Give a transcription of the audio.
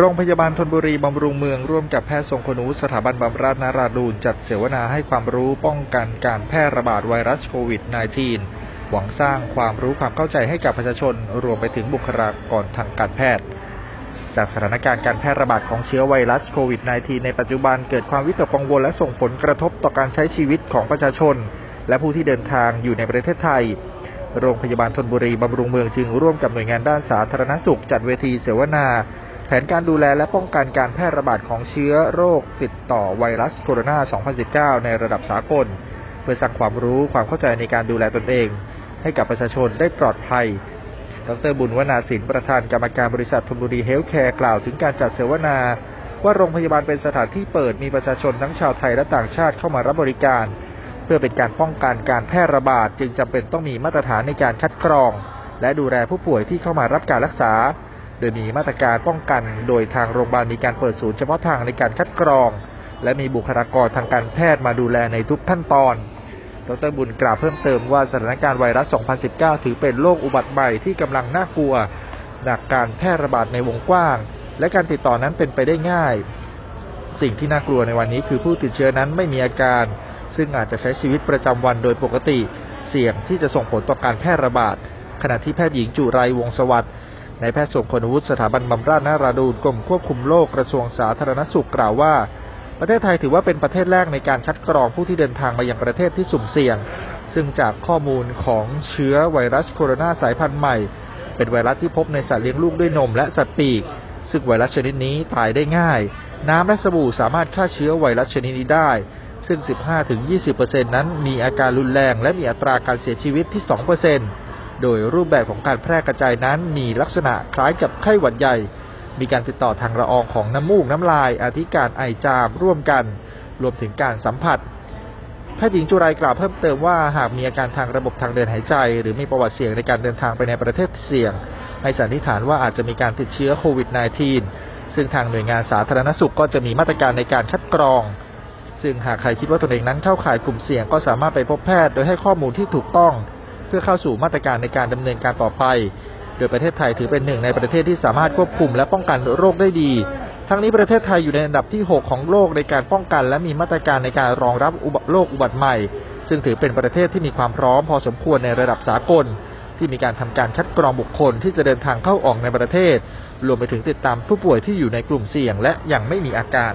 โรงพยาบาลธนบุรีบำรุงเมืองร่วมกับแพทย์ทรงคุณวุสถาบันบำราศนาราดูนจัดเสวนาให้ความรู้ป้องกันการแพร่ระบาดไวรัสโควิด -19 หวังสร้างความรู้ความเข้าใจให้กับประชาชน รวมไปถึงบุคลากรทางการแพทย์ จากสถานการณ์การแพร่ระบาดของเชื้อไวรัสโควิด -19 ในปัจจุบันเกิดความวิตกกังวลและส่งผลกระทบต่อการใช้ชีวิตของประชาชน และผู้ที่เดินทางอยู่ในประเทศไทยโรงพยาบาลธนบุรีบำรุงเมืองจึงร่วมกับหน่วยงานด้านสาธารณสุขจัดเวทีเสวนา แผนการดูแลและป้องกันการแพร่ระบาดของเชื้อโรคติดต่อไวรัสโคโรนา 2019 ในระดับสากล เพื่อสร้างความรู้ความเข้าใจในการดูแลตนเอง ให้กับประชาชนได้ปลอดภัย ดรบุญวนาสินประธานกรรมการบริษัทธนบุรีเฮลท์แคร์กล่าวถึงการจัดเสวนา ว่าโรงพยาบาลเป็นสถานที่เปิดมีประชาชนทั้งชาวไทยและต่างชาติเข้ามารับบริการ เพื่อเป็นการป้องกันการแพร่ระบาดจึงจำเป็นต้องมีมาตรฐานในการคัดกรอง และดูแลผู้ป่วยที่เข้ามารับการรักษา โดยมีมาตรการป้องกัน โดยทางโรงพยาบาลมีการเปิดศูนย์เฉพาะทางในการคัดกรอง และมีบุคลากรทางการแพทย์มาดูแลในทุกขั้นตอน ดรบุญกล่าวเพิ่มเติมว่าสถานการณ์ไวรัส 2019 ถือเป็นโรคอุบัติใหม่ที่กำลังน่ากลัวจากการแพร่ระบาดในวงกว้าง และการติดต่อนั้นเป็นไปได้ง่าย สิ่งที่น่ากลัวในวันนี้คือผู้ติดเชื้อนั้นไม่มีอาการ ซึ่งอาจจะใช้ชีวิตประจำวันโดยปกติ เสี่ยงที่จะส่งผลต่อการแพร่ระบาดขณะที่แพทย์หญิงจุไรวงสวัสดิ์ นายแพทย์ทรงพลวุฒิสถาบันบำราศนาราดูนกรมควบคุมโรคกระทรวงสาธารณสุขกล่าวว่า ประเทศไทยถือว่าเป็นประเทศแรกในการคัดกรองผู้ที่เดินทางมายังประเทศที่สุ่มเสี่ยง ซึ่งจากข้อมูลของเชื้อไวรัสโคโรนาสายพันธุ์ใหม่ เป็นไวรัสที่พบในสัตว์เลี้ยงลูกด้วยนมและสัตว์ปีก ซึ่งไวรัสชนิดนี้ตายได้ง่าย น้ำและสบู่สามารถฆ่าเชื้อไวรัสชนิดนี้ได้ ซึ่ง 15-20%นั้นมีอาการรุนแรงและมีอัตราการเสียชีวิตที่ 2% โดยรูปแบบของการแพร่กระจายนั้นมีลักษณะคล้ายกับไข้หวัดใหญ่ มีการติดต่อทางละอองของน้ำมูกน้ำลาย อาทิการไอจามร่วมกัน รวมถึงการสัมผัสแพทย์หญิงจุไรกล่าวเพิ่มเติมว่าหากมีอาการทางระบบทางเดินหายใจ หรือมีประวัติเสี่ยงในการเดินทางไปในประเทศเสี่ยง ให้สันนิษฐานว่าอาจจะมีการติดเชื้อโควิด -19 ซึ่งทางหน่วยงานสาธารณสุขก็จะมีมาตรการในการคัดกรอง ซึ่งหากใครคิดว่าตนเองนั้นเข้าข่ายกลุ่มเสี่ยงก็สามารถไปพบแพทย์โดยให้ข้อมูลที่ถูกต้อง เพื่อเข้าสู่มาตรการในการดำเนินการต่อไป โดยประเทศไทยถือเป็นหนึ่งในประเทศที่สามารถควบคุมและป้องกันโรคได้ดี ทั้งนี้ประเทศไทยอยู่ในอันดับที่ 6 ของโลกในการป้องกัน และมีมาตรการในการรองรับอุบัติโรคอุบัติใหม่ ซึ่งถือเป็นประเทศที่มีความพร้อมพอสมควรในระดับสากล ที่มีการทำการคัดกรองบุคคลที่จะเดินทางเข้าออกในประเทศ รวมไปถึงติดตามผู้ป่วยที่อยู่ในกลุ่มเสี่ยง และยังไม่มีอาการ